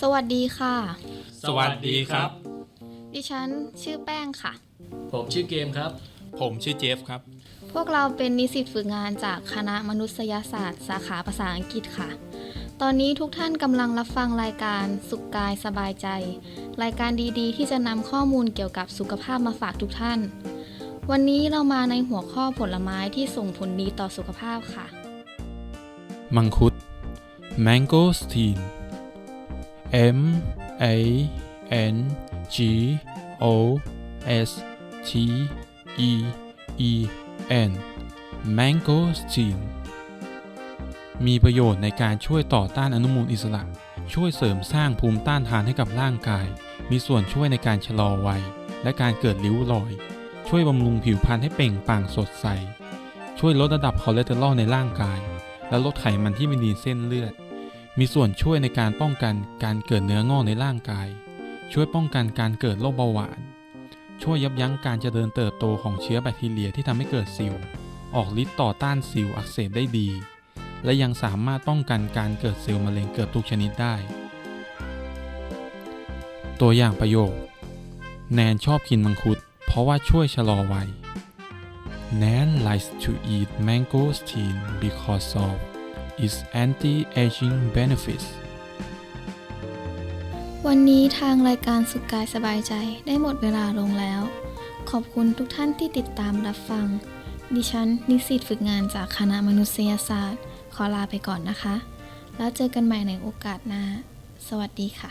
สวัสดีค่ะ สวัสดีครับ ดิฉันชื่อแป้งค่ะ ผมชื่อเกมครับ ผมชื่อเจฟครับ พวกเราเป็นนิสิตฝึกงานจากคณะมนุษยศาสตร์ สาขาภาษาอังกฤษค่ะ ตอนนี้ทุกท่านกำลังรับฟังรายการสุขกายสบายใจ รายการดีๆ ที่จะนำข้อมูลเกี่ยวกับสุขภาพมาฝากทุกท่าน วันนี้เรามาในหัวข้อผลไม้ที่ส่งผลดีต่อสุขภาพค่ะ มังคุด mangosteen M A N G O S T E E N mangosteen มีประโยชน์ในการช่วยต่อต้านอนุมูลอิสระ ช่วยเสริมสร้างภูมิต้านทานให้กับร่างกาย มีส่วนช่วยในการชะลอวัย และการเกิดริ้วรอย ช่วยบำรุงผิวพรรณให้เปล่งปลั่งสดใส ช่วยลดระดับคอเลสเตอรอลในร่างกาย และลดไขมันที่ม่ดีเส้นเลือด มีส่วนช่วยในการป้องกันการเกิดเนื้องอกในร่างกาย ช่วยป้องกันการเกิดโรคเบาหวาน ช่วยยับยั้งการเจริญเติบโตของเชื้อแบคทีเรียที่ทำให้เกิดสิว ออกฤทธิ์ต่อต้านสิวอักเสบได้ดี และยังสามารถป้องกันการเกิดเซลล์มะเร็งเกือบทุกชนิดได้ ตัวอย่างประโยค แนนชอบกินมังคุด เพราะว่าช่วยชะลอวัย Nan likes to eat mangosteen because of its anti-aging benefits. วันนี้ทางรายการสุขกายสบายใจได้หมดเวลาลงแล้ว ขอบคุณทุกท่านที่ติดตามรับฟัง ดิฉัน นิสิตฝึกงานจากคณะมนุษยศาสตร์ ขอลาไปก่อนนะคะ แล้วเจอกันใหม่ในโอกาสหน้า สวัสดีค่ะ